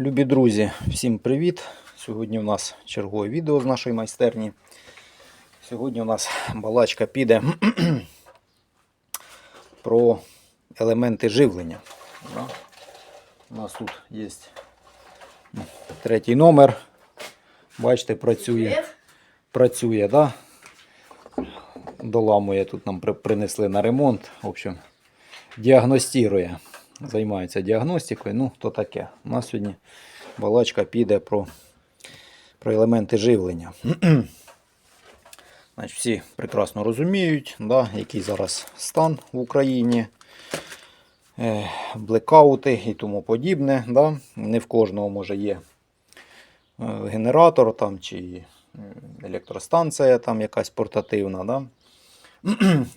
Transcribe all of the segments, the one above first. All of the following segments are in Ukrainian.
Любі друзі, всім привіт! Сьогодні у нас чергове відео з нашої майстерні. Сьогодні у нас балачка піде про елементи живлення. У нас тут є третій номер. Бачите, працює. Працює, да? Доламує, тут нам принесли на ремонт. В общем, діагностирує. Займається діагностикою. Ну, то таке. У нас сьогодні балачка піде про, про елементи живлення. Значить, всі прекрасно розуміють, да, який зараз стан в Україні, е, блекаути і тому подібне. Да. Не в кожного може є е, генератор там, чи е, електростанція там якась портативна. Да.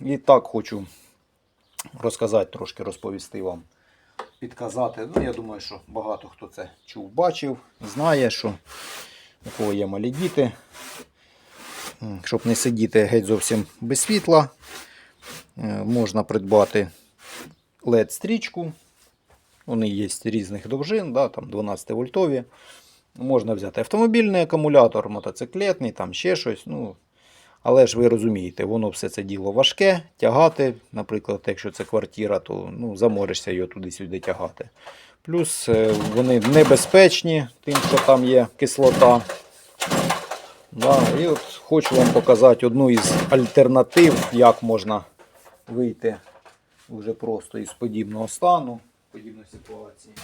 І так хочу розказати, трошки розповісти вам, підказати. Ну, я думаю, що багато хто це чув, бачив, знає, що у кого є малі діти. Щоб не сидіти геть зовсім без світла, е, можна придбати LED-стрічку. Вони є різних довжин, да, там 12 вольтові. Можна взяти автомобільний акумулятор, мотоциклетний, там ще щось. Ну, але ж ви розумієте, воно все це діло важке, тягати. Наприклад, якщо це квартира, то ну, заморишся його туди-сюди тягати. Плюс е, вони небезпечні, тим, що там є кислота. Да, і от хочу вам показати одну із альтернатив, як можна вийти вже просто із подібного стану, подібної ситуації.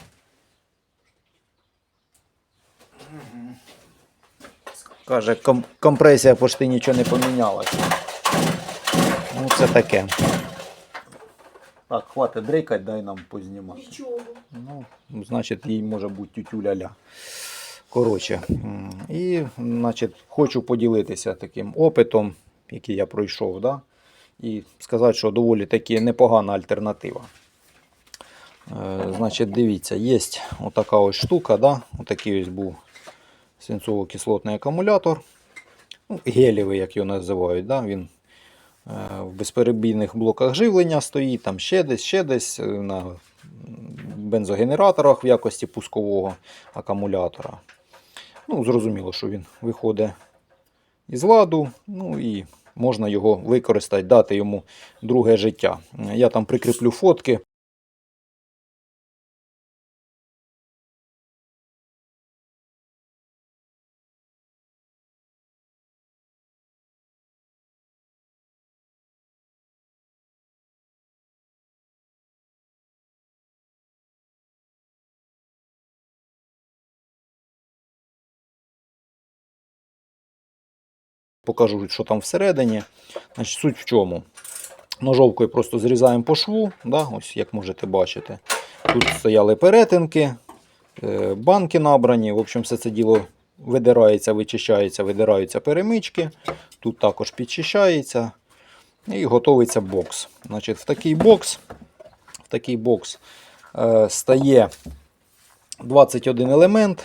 Каже, ком- компресія почти нічого не помінялася. Ну, це таке. Так, хватить дрейкать, дай нам познімати. Нічого. Ну, значить, їй може бути тютю-ля-ля. Коротше, і значить, хочу поділитися таким опитом, який я пройшов, да? і сказати, що доволі таки непогана альтернатива. Е, значить, дивіться, є отака ось штука, да? отакий ось був свинцово-кислотний акумулятор. Ну, як його називають. Да? Він е, в безперебійних блоках живлення стоїть, там ще десь, ще десь е, на бензогенераторах в якості пускового акумулятора. Ну, зрозуміло, що він виходить із ладу, ну і можна його використати, дати йому друге життя. Я там прикріплю фотки. Покажу, що там всередині. Значить, суть в чому? Ножовкою просто зрізаємо по шву, да, ось як можете бачити. Тут стояли перетинки, е, банки набрані. В общем, все це діло видирається, вичищається, видираються перемички. Тут також підчищається і готується бокс. Значить, в такий бокс, в такий бокс е, стає 21 елемент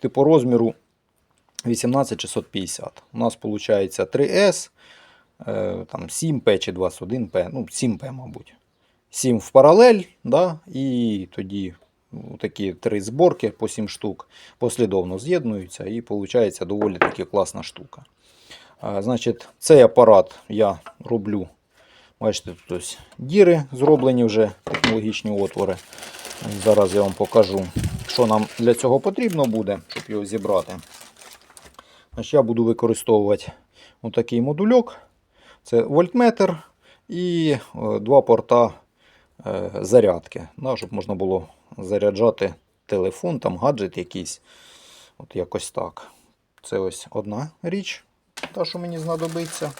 типу розміру 18650. У нас виходить 3S, е, там 7P чи 21P, ну 7P, мабуть. 7 в паралель, да, і тоді ну, такі три зборки по 7 штук послідовно з'єднуються і виходить доволі таки класна штука. Значить, цей апарат я роблю. Бачите, тут ось діри зроблені вже технологічні отвори. Зараз я вам покажу, що нам для цього потрібно буде, щоб його зібрати. Значить, я буду використовувати отакий модульок. Це вольтметр і е, два порта е, зарядки, да, щоб можна було заряджати телефон, там гаджет якийсь. От якось так. Це ось одна річ, та, що мені знадобиться.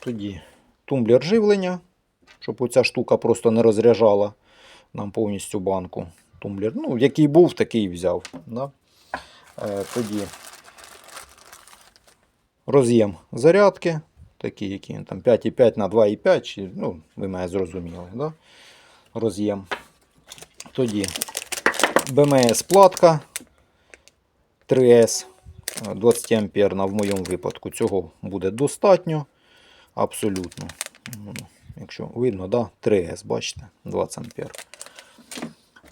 Тоді тумблер живлення, щоб оця штука просто не розряджала нам повністю банку. Тумблер, ну, який був, такий взяв. Да? Е, тоді роз'єм зарядки, такий, який там 5,5 на 2,5, ну, ви мене зрозуміли, да? роз'єм. Тоді БМС платка 3С 20 амперна в моєму випадку. Цього буде достатньо. Абсолютно. Якщо видно, да? 3С, бачите, 20 ампер.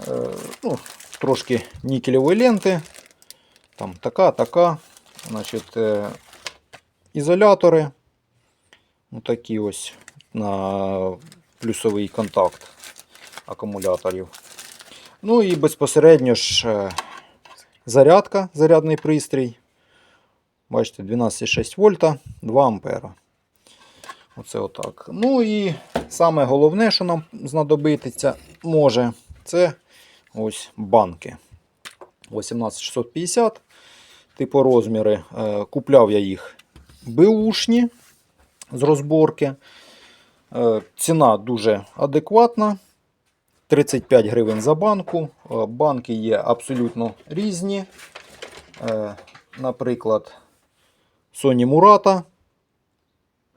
Е, ну, трошки нікелевої ленти. Там така, така. Значить, е, ізолятори. Такі ось на плюсовий контакт акумуляторів. Ну і безпосередньо ж е, зарядка, зарядний пристрій. Бачите, 12,6 вольта, 2 ампера. Оце отак. Ну і саме головне, що нам знадобиться може, це ось банки. 18650. Типу розміри. Купляв я їх беушні з розборки. Е, Ціна дуже адекватна. 35 гривень за банку. Е, Банки є абсолютно різні. Е, Наприклад, Sony Murata.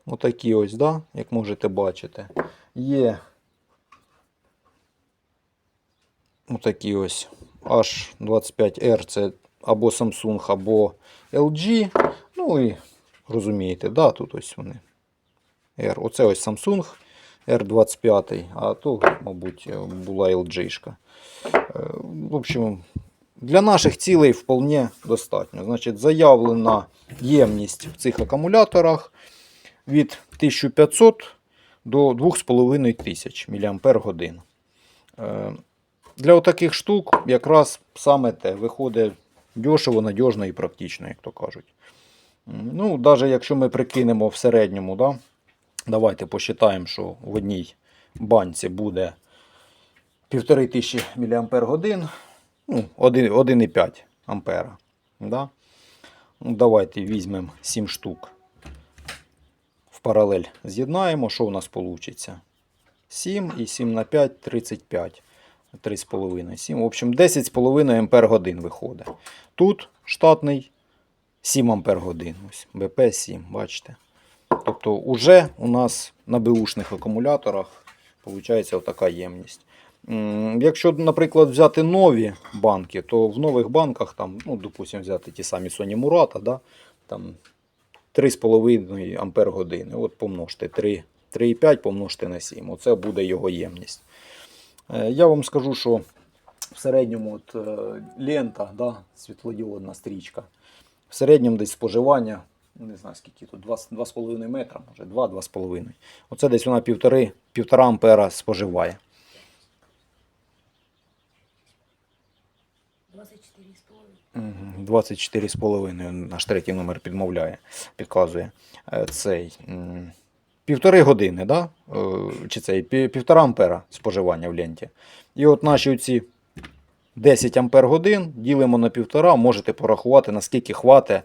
Отакі ось, да? як можете бачити. Є отакі ось H25R, це або Samsung, або LG. Ну і розумієте, да, тут ось вони. R. Оце ось Samsung R25, а то, мабуть, була LG. шка Е, В общем, для наших цілей вполне достатньо. Значить, заявлена ємність в цих акумуляторах від 1500 до 2500 мАч. Е, Для отаких штук якраз саме те виходить дешево, надіжно і практично, як то кажуть. Ну, навіть якщо ми прикинемо в середньому, да, давайте посчитаємо, що в одній банці буде 1500 мАч, ну, 1,5 ампера. Да? Ну, давайте візьмемо 7 штук. В паралель з'єднаємо, що у нас вийде? 7 і 7 на 5 35. 3,5, 7. В общем, 10,5 ампер годин виходить. Тут штатний 7 ампер годин. Ось БП 7, бачите. Тобто, уже у нас на беушних акумуляторах виходить отака ємність. Якщо, наприклад, взяти нові банки, то в нових банках, там, ну, допустимо, взяти ті самі Sony Murata, да, там 3,5 ампер години. От помножте 3,5 помножте на 7. Оце буде його ємність. Е, Я вам скажу, що в середньому от, е, лента, да, світлодіодна стрічка, в середньому десь споживання, ну, не знаю скільки тут, 2,5 метра, може 2-2,5. Оце десь вона 1,5 1,5 ампера споживає. 24,5. 24,5 наш третій номер підмовляє, підказує. Е, Цей. Півтори години, да? Е, чи цей півтора ампера споживання в ленті. І от наші оці 10 ампер годин ділимо на півтора, можете порахувати, наскільки хватить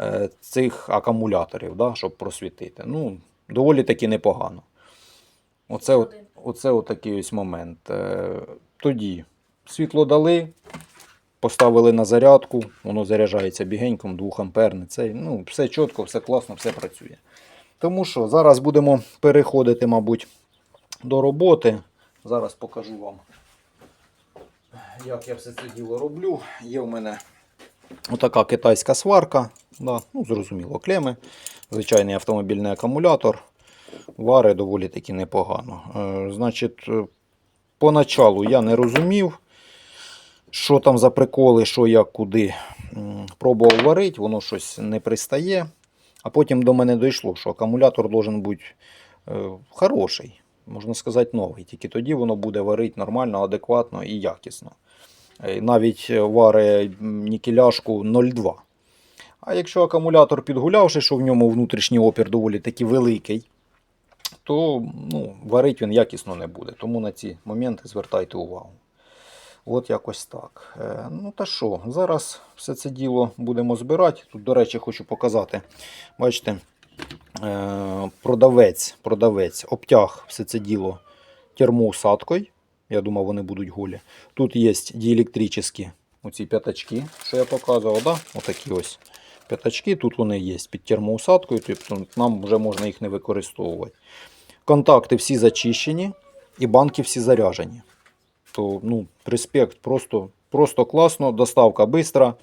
е, цих акумуляторів, да, щоб просвітити. Ну, доволі таки непогано. Оце, от, оце отакий ось момент. Е, Тоді світло дали, поставили на зарядку, воно заряджається бігеньком, 2 амперне. Це, ну, все чітко, все класно, все працює. Тому що зараз будемо переходити, мабуть, до роботи. Зараз покажу вам, як я все це діло роблю. Є в мене отака китайська сварка. Да, ну, зрозуміло, клеми. Звичайний автомобільний акумулятор. Вари доволі таки непогано. Е, значить, е, поначалу я не розумів, що там за приколи, що як куди. Пробував варити, воно щось не пристає. А потім до мене дійшло, що акумулятор должен бути е, хороший, можна сказати, новий. Тільки тоді воно буде варити нормально, адекватно і якісно. Е, Навіть е, вари нікеляшку 0,2. А якщо акумулятор підгулявши, що в ньому внутрішній опір доволі таки великий, то ну, варить він якісно не буде. Тому на ці моменти звертайте увагу. От якось так. Е, Ну та що, зараз все це діло будемо збирати. Тут, до речі, хочу показати. Бачите, продавець, продавець обтяг все це діло термоусадкою. Я думав, вони будуть голі. Тут є діелектричні оці п'ятачки, що я показував. Да? Отакі ось п'ятачки. Тут вони є під термоусадкою, тобто нам вже можна їх не використовувати. Контакти всі зачищені і банки всі заряжені. То, ну, респект, просто, просто класно, доставка бистра.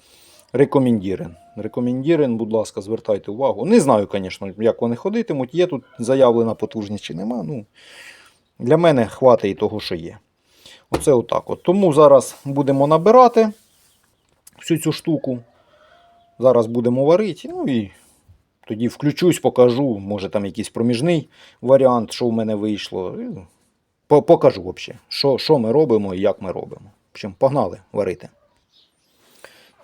Рекомендірен. Рекомендірен, будь ласка, звертайте увагу. Не знаю, звісно, як вони ходитимуть. Є тут заявлена потужність чи нема. Ну, для мене хватить і того, що є. Оце отак. От. Тому зараз будемо набирати всю цю штуку. Зараз будемо варити. Ну і тоді включусь, покажу. Може там якийсь проміжний варіант, що в мене вийшло. Покажу взагалі, що, що ми робимо і як ми робимо. В погнали варити.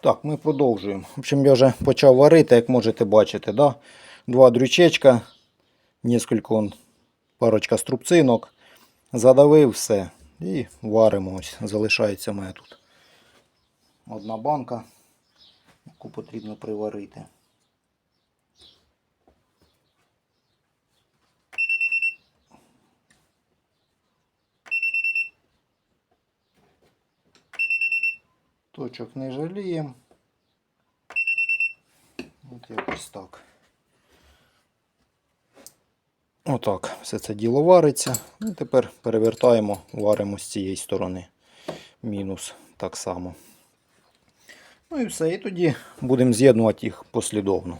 Так, ми продовжуємо. В общем, я вже почав варити, як можете бачити. Да? Два дрючечка, несколько парочка струбцинок. Задавив все. І варимо. Ось залишається в мене тут одна банка, яку потрібно приварити. Точок не жаліємо. От якось так. Отак, все це діло вариться. І тепер перевертаємо, варимо з цієї сторони. Мінус так само. Ну і все. І тоді будемо з'єднувати їх послідовно.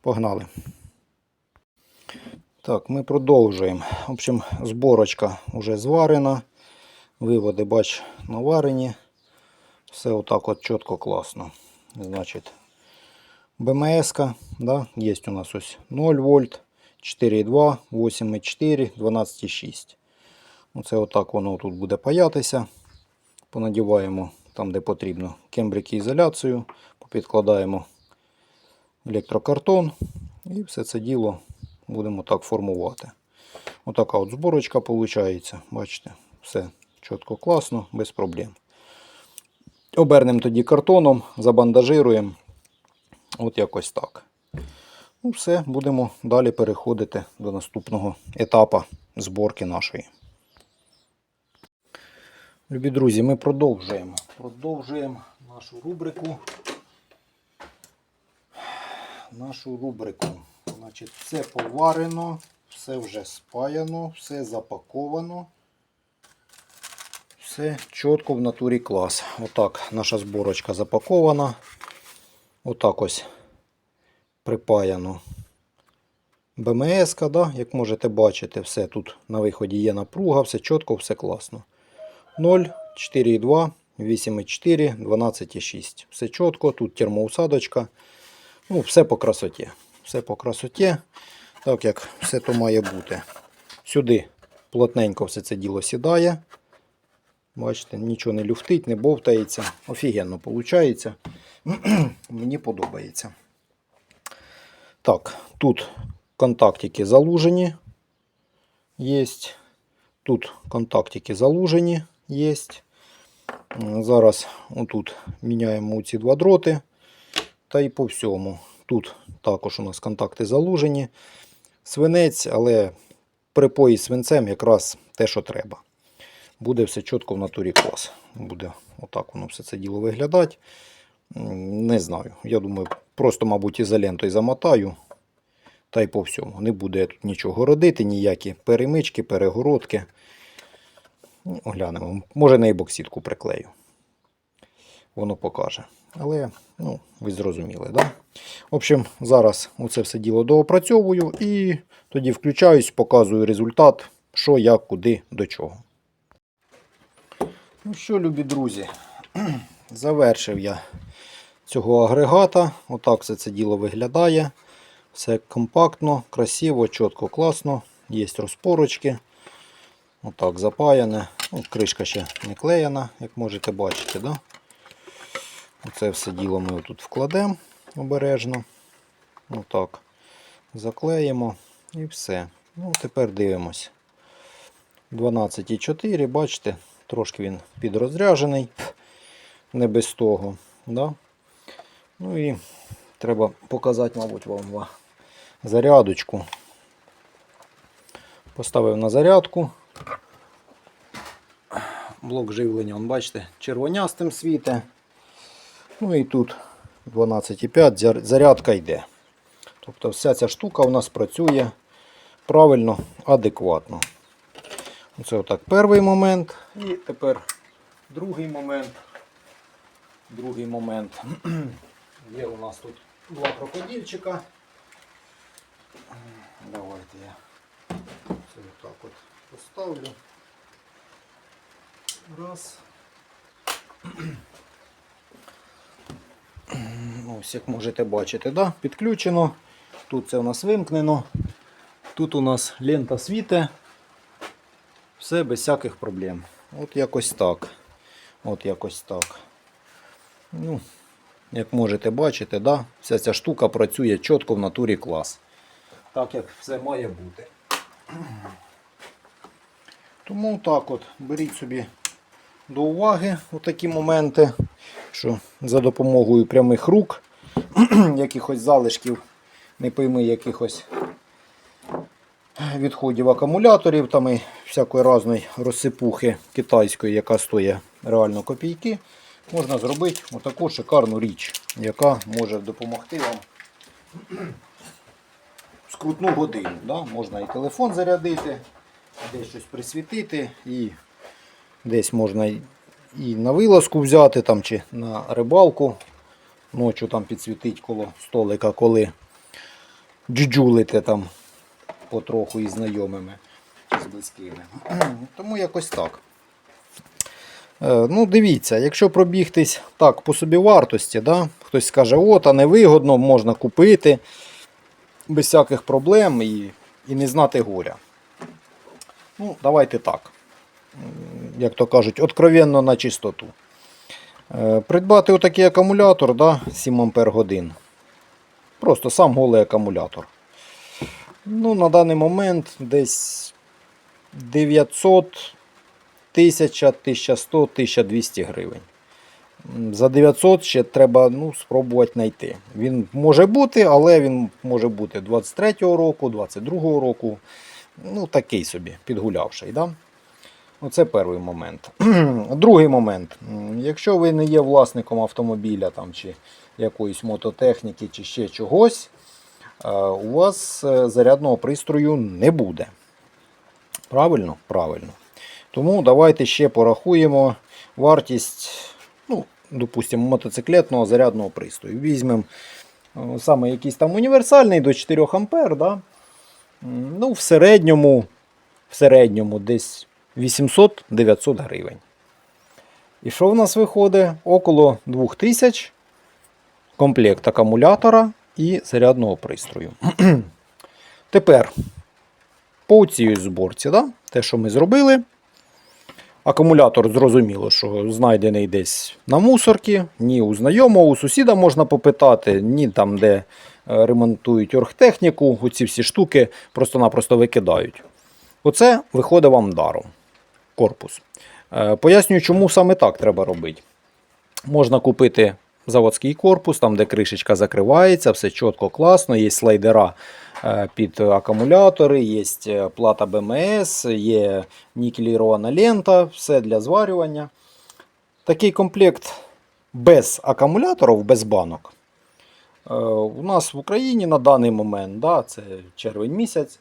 Погнали. Так, ми продовжуємо. В общем, зборочка вже зварена. Виводи, бач, наварені. Все отак от чітко класно. Значить, БМС, да, є у нас ось 0 вольт, 4,2, 8,4, 12,6. Оце отак воно тут буде паятися. Понадіваємо там, де потрібно, кембрики ізоляцію, попідкладаємо електрокартон і все це діло будемо так формувати. Отака от зборочка виходить. Бачите, все чітко класно, без проблем. Обернемо тоді картоном, забандажируємо. От якось так. Ну, все, будемо далі переходити до наступного етапу зборки нашої. Любі друзі, ми продовжуємо. Продовжуємо нашу рубрику. Нашу рубрику. Значить, все поварено, все вже спаяно, все запаковано. Все чітко в натурі клас. Отак наша зборочка запакована. Отак ось припаяно БМС, да? як можете бачити, все тут на виході є напруга, все чітко, все класно. 0, 4,2, 8,4, 12,6. Все чітко, тут термоусадочка. Ну, все по красоті. Все по красоті, так як все то має бути. Сюди плотненько все це діло сідає. Бачите, нічого не люфтить, не бовтається. Офігенно виходить. Мені подобається. Так, тут контактики залужені. Є. Тут контактики залужені є. Зараз отут міняємо ці два дроти. Та й по всьому. Тут також у нас контакти залужені. Свинець, але припої свинцем якраз те, що треба буде все чітко в натурі клас. Буде отак воно все це діло виглядати. Не знаю. Я думаю, просто, мабуть, ізолентою замотаю. Та й по всьому. Не буде тут нічого родити, ніякі перемички, перегородки. Ну, Глянемо. Може на ебоксидку приклею. Воно покаже. Але, ну, ви зрозуміли, да? В общем, зараз оце все діло доопрацьовую і тоді включаюсь, показую результат, що, як, куди, до чого. Ну що, любі друзі, завершив я цього агрегата. Отак все це діло виглядає. Все компактно, красиво, чітко, класно. Є розпорочки. Отак запаяне. Ну, кришка ще не клеєна, як можете бачити. Да? Оце все діло ми тут вкладемо обережно. Отак. Заклеїмо і все. Ну, тепер дивимось. 12,4, бачите, трошки він підрозряжений, не без того. Да? Ну і треба показати, мабуть, вам зарядочку. Поставив на зарядку. Блок живлення, он, бачите, червонястим світе. Ну і тут 12,5 зарядка йде. Тобто вся ця штука у нас працює правильно, адекватно. Це отак перший момент. І тепер другий момент. Другий момент. Є у нас тут два крокодильчика. Давайте я це отак от поставлю. Раз. Ось, як можете бачити, да? підключено. Тут це у нас вимкнено. Тут у нас лента світе. Все без всяких проблем. От якось так. От якось так. Ну, як можете бачити, да? вся ця штука працює чітко в натурі клас. Так як все має бути. Тому так от, беріть собі до уваги у такі моменти, що за допомогою прямих рук, якихось залишків, не пойми якихось відходів акумуляторів там і всякої різної розсипухи китайської, яка стоїть реально копійки, можна зробити отаку шикарну річ, яка може допомогти вам скрутну годину. Да? Можна і телефон зарядити, десь щось присвітити, і десь можна і на вилазку взяти там, чи на рибалку. Ночі там підсвітить коло столика, коли джуджулите там потроху із знайомими, з близькими. Тому якось так. Е, Ну, дивіться, якщо пробігтись так по собі вартості, да? хтось скаже, о, та невигодно, можна купити без всяких проблем і, і не знати горя. Ну, давайте так. Як то кажуть, откровенно на чистоту. Е, Придбати отакий акумулятор да, 7 Ампер годин. Просто сам голий акумулятор. Ну, на даний момент десь 900, 1000, 1100, 1200 гривень. За 900 ще треба ну, спробувати знайти. Він може бути, але він може бути 23-го року, 22-го року. Ну, такий собі, підгулявший. Да? Оце перший момент. Другий момент. Якщо ви не є власником автомобіля там, чи якоїсь мототехніки, чи ще чогось, у вас е, зарядного пристрою не буде. Правильно? Правильно. Тому давайте ще порахуємо вартість, ну, допустимо, мотоциклетного зарядного пристрою. Візьмемо е, саме якийсь там універсальний до 4 А. Да? Ну, в середньому, в середньому десь 800-900 гривень. І що в нас виходить? Около 2000 комплект акумулятора і зарядного пристрою. Тепер по цій зборці, да? те, що ми зробили. Акумулятор зрозуміло, що знайдений десь на мусорці, ні у знайомого, у сусіда можна попитати, ні там, де е, ремонтують оргтехніку, оці всі штуки просто-напросто викидають. Оце виходить вам даром. Корпус. Е, Пояснюю, чому саме так треба робити. Можна купити заводський корпус, там де кришечка закривається, все чітко, класно, є слайдера е, під акумулятори, є е, плата БМС, є нікелірована лента, все для зварювання. Такий комплект без акумуляторів, без банок. е, У нас в Україні на даний момент, да, це червень місяць,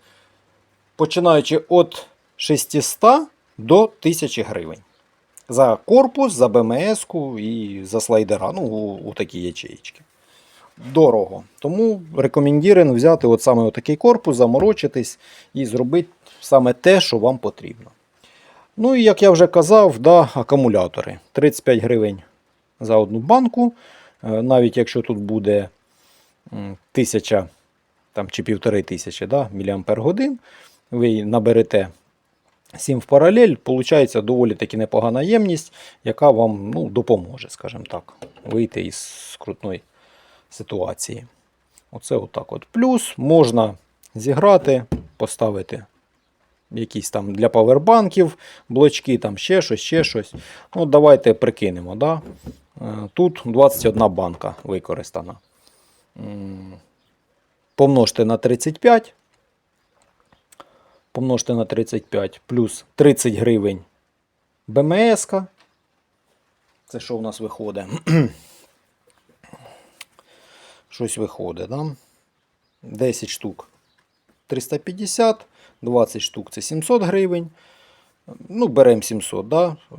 починаючи від 600 до 1000 гривень. За корпус, за БМС і за слайдера, ну, у, у такі ячеїчки. Дорого. Тому рекомендуємо взяти от саме такий корпус, заморочитись і зробити саме те, що вам потрібно. Ну і як я вже казав, да, акумулятори. 35 гривень за одну банку. Е, Навіть якщо тут буде м, 1000 там, чи 1500 да, мАч, ви наберете 7 в паралель, виходить доволі таки непогана ємність, яка вам ну, допоможе, скажімо так, вийти із скрутної ситуації. Оце отак от. Плюс можна зіграти, поставити якісь там для павербанків, блочки, там ще щось, ще щось. Ну, давайте прикинемо. Да? Е, Тут 21 банка використана. Помножте на 35 помножте на 35 плюс 30 гривень БМС. -ка. Це що в нас виходить? Щось виходить, да? 10 штук 350, 20 штук це 700 гривень. Ну, беремо 700, да? Е,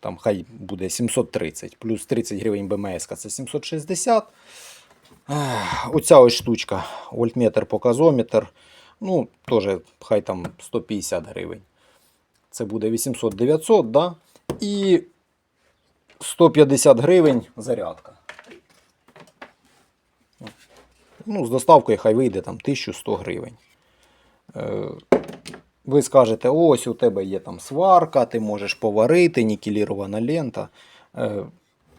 там хай буде 730, плюс 30 гривень БМС це 760. Оця ось штучка, вольтметр, показометр. Ну, теж хай там 150 гривень. Це буде 800-900, да? І 150 гривень зарядка. Ну, з доставкою хай вийде там 1100 гривень. Е, ви скажете, ось у тебе є там сварка, ти можеш поварити, нікелірована лента. Е,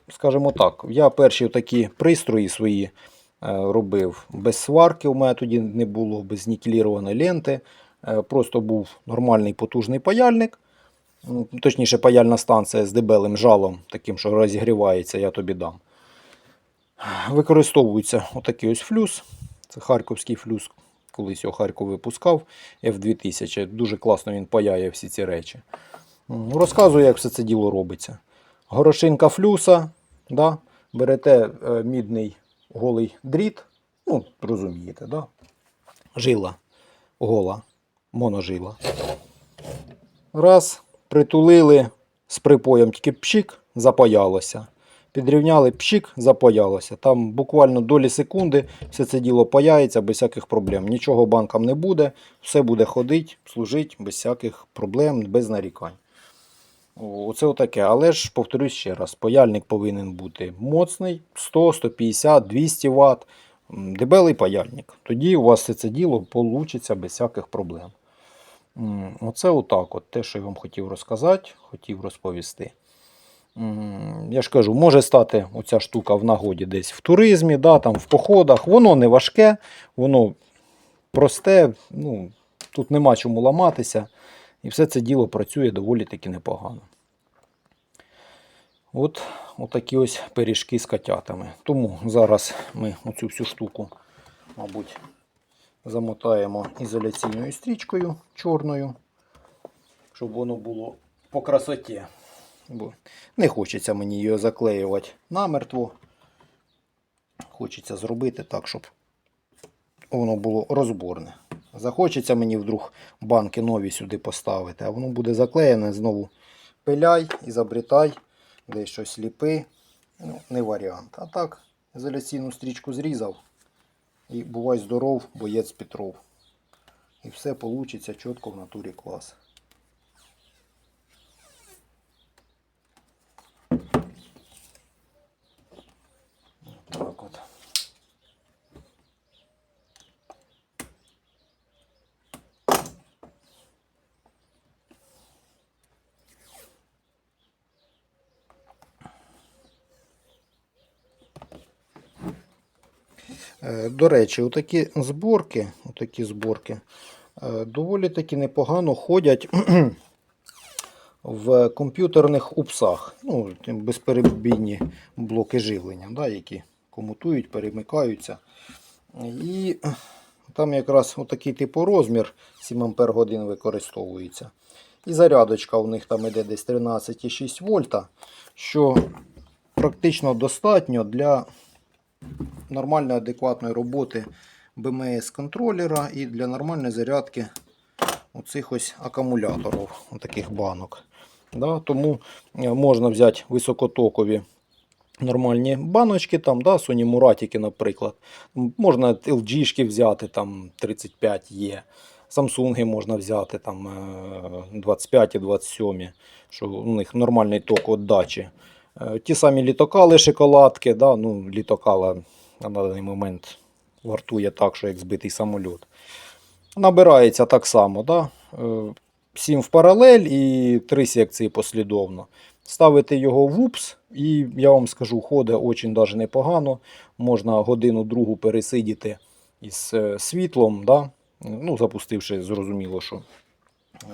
скажімо так, я перші такі пристрої свої робив без сварки, у мене тоді не було, без нікелірованої ленти. Е, Просто був нормальний потужний паяльник. Точніше, паяльна станція з дебелим жалом, таким, що розігрівається, я тобі дам. Використовується отакий ось флюс. Це харківський флюс. Колись його Харків випускав F2000. Дуже класно він паяє всі ці речі. Розказую, як все це діло робиться. Горошинка флюса. Да? Берете е, мідний голий дріт. Ну, розумієте, да? жила гола, моножила. Раз, притулили з припоєм тільки пшик, запаялося. Підрівняли пшик, запаялося. Там буквально долі секунди все це діло паяється без всяких проблем. Нічого банкам не буде, все буде ходити, служити без всяких проблем, без нарікань. Оце отаке. Але ж повторюсь ще раз, паяльник повинен бути моцний 100, 150, 200 Вт. Дебелий паяльник. Тоді у вас все це діло вийде без всяких проблем. Оце отак, от те, що я вам хотів розказати, хотів розповісти. Я ж кажу, може стати оця штука в нагоді десь в туризмі, да, там, в походах. Воно не важке, воно просте, ну, тут нема чому ламатися. І все це діло працює доволі таки непогано. От отакі ось пиріжки з котятами. Тому зараз ми оцю всю штуку, мабуть, замотаємо ізоляційною стрічкою чорною, щоб воно було по красоті. Бо не хочеться мені її заклеювати намертво. Хочеться зробити так, щоб воно було розборне. Захочеться мені вдруг банки нові сюди поставити, а воно буде заклеєне знову пиляй і забритай, десь щось ліпи. Ну, не варіант. А так, ізоляційну стрічку зрізав. І бувай здоров, боєць Петров. І все вийде чітко в натурі клас. Так от. Е, До речі, отакі зборки, отакі зборки е, доволі таки непогано ходять в комп'ютерних упсах. Ну, безперебійні блоки живлення, да, які комутують, перемикаються. І там якраз отакий типу розмір 7 Ампер годин використовується. І зарядочка у них там іде десь 13,6 вольта, що практично достатньо для нормальної адекватної роботи БМС контролера і для нормальної зарядки оцих ось акумуляторів, таких банок. Да, тому е, можна взяти високотокові нормальні баночки, там, да, Sony Muratики, наприклад. Можна LG взяти там 35 є. Samsung можна взяти там е, 25 і 27, що у них нормальний ток віддачі. Е, Ті самі літокали, шоколадки, да, ну, літокала на даний момент вартує так, що як збитий самоліт. Набирається так само. Да? 7 в паралель і 3 секції послідовно. Ставити його в УПС, і я вам скажу, ходить дуже даже непогано. Можна годину-другу пересидіти із е, світлом, да? ну, запустивши, зрозуміло, що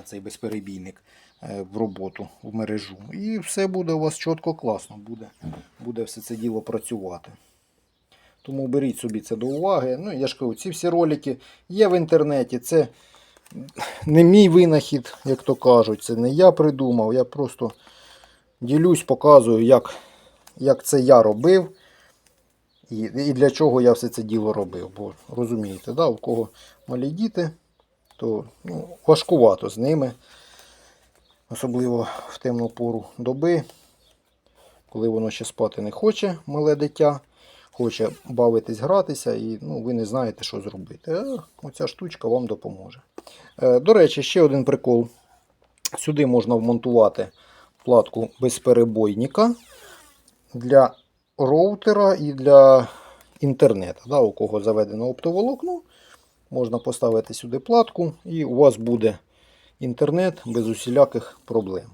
цей безперебійник е, в роботу, в мережу. І все буде у вас чітко класно, буде, буде все це діло працювати. Тому беріть собі це до уваги. Ну, я ж кажу, ці всі ролики є в інтернеті. Це не мій винахід, як то кажуть. Це не я придумав. Я просто ділюсь, показую, як, як це я робив. І, і для чого я все це діло робив. Бо розумієте, да, у кого малі діти, то ну, важкувато з ними. Особливо в темну пору доби, коли воно ще спати не хоче, мале дитя, хоче бавитись, гратися, і ну, ви не знаєте, що зробити. А оця штучка вам допоможе. Е, до речі, ще один прикол. Сюди можна вмонтувати платку безперебойника для роутера і для інтернету. Да, у кого заведено оптоволокно, можна поставити сюди платку, і у вас буде інтернет без усіляких проблем.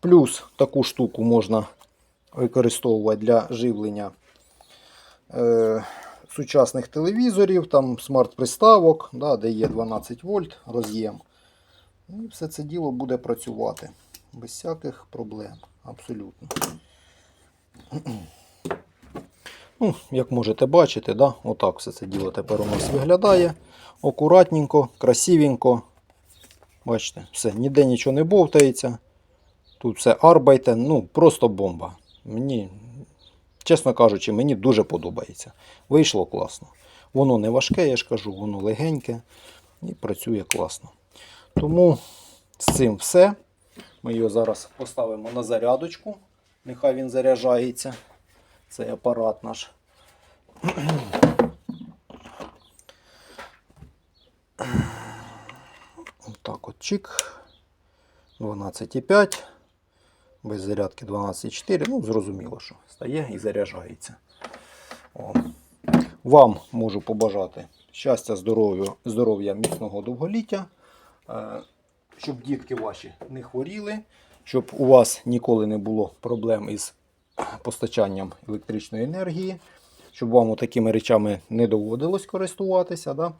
Плюс таку штуку можна використовувати для живлення е, сучасних телевізорів, там смарт-приставок, да, де є 12 вольт роз'єм. І все це діло буде працювати без всяких проблем. Абсолютно. Ну, як можете бачити, да, отак все це діло тепер у нас виглядає. Акуратненько, красивенько. Бачите, все, ніде нічого не бовтається. Тут все арбайте, ну просто бомба. Мені, чесно кажучи, мені дуже подобається. Вийшло класно. Воно не важке, я ж кажу, воно легеньке і працює класно. Тому з цим все. Ми його зараз поставимо на зарядочку. Нехай він заряджається. Цей апарат наш. Отак от чик. 12,5. Без зарядки 12,4. Ну, зрозуміло, що стає і заряджається. О. Вам можу побажати щастя, здоров'я, здоров'я, міцного довголіття. Е, Щоб дітки ваші не хворіли, щоб у вас ніколи не було проблем із постачанням електричної енергії, щоб вам такими речами не доводилось користуватися. Да?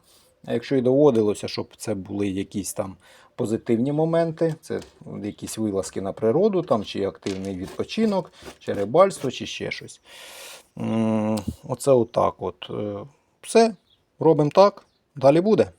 А якщо і доводилося, щоб це були якісь там позитивні моменти, це якісь вилазки на природу, там, чи активний відпочинок, чи рибальство, чи ще щось. Оце отак. От. Е, Все, робимо так, далі буде.